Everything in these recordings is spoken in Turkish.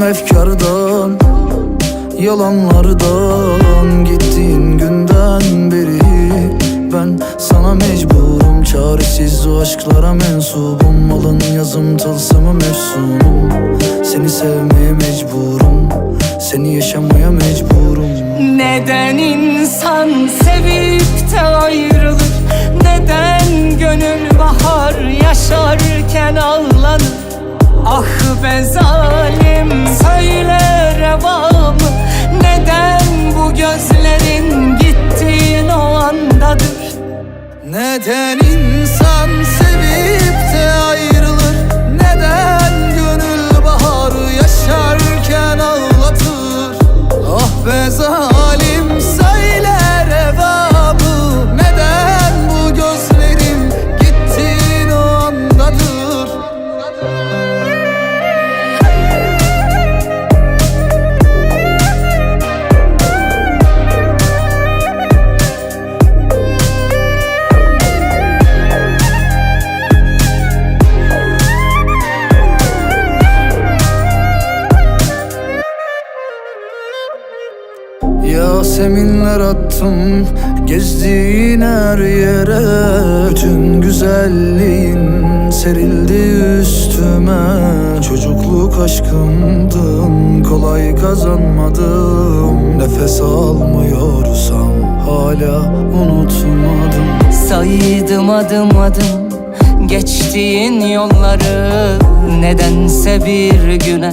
efkardan Yalanlardan. Gittiğin günden beri Ben sana mecburum. Çaresiz o aşklara mensubum. Alın yazım tılsımı mefsunum Seni sevmeye mecburum. Seni yaşamaya mecburum. Neden insan sevip de ayrılır? Neden gönül bahar yaşarken ağlanır Ah be zalim söyle reva mı Neden bu gözlerin gittiğin o andadır? Neden insan sevip Yaseminler attım gezdiğin her yere. Bütün güzelliğin serildi üstüme. Çocukluk aşkımdın kolay kazanmadım. Nefes almıyorsam hala unutmadım. Saydım adım adım geçtiğin yolları. Nedense bir güne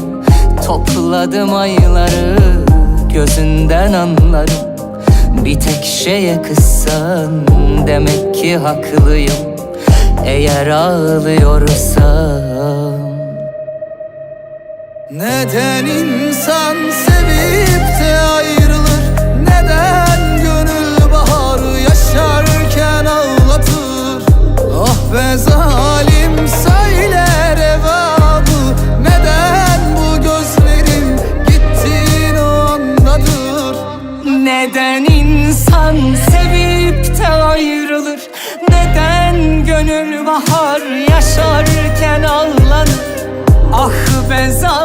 topladım ayları Gözünden anlarım. Bir tek şeye kızsan Demek ki haklıyım. Eğer ağlıyorsam. Neden insan sevip de ayrılır? Neden Gönül bahar yaşarken ağlanır. Ah be zalim